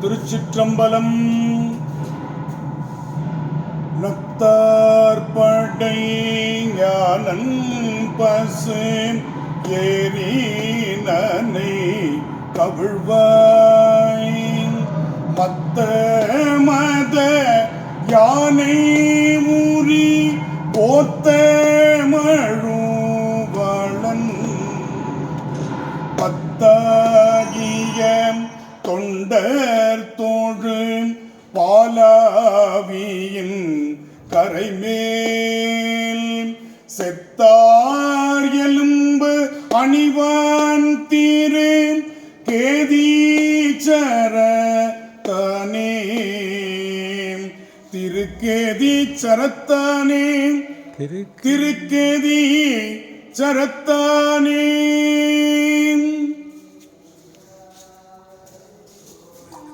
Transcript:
திருச்சிற்றம்பலம். நத்தார்படை ஞானன் பசு ஏறினனை கவிழ்வாய். மத்த மத யானை முறி போத்த மழுவளன். பத்தாகிய தொண்ட தோழு பாலாவியின் கரைமேல். செத்தார் எலும்பு அணிவான் தீரு கேதீச்சர தானே. திருக்கேதி சரத்தானே. திருக்கேதி சரத்தானே.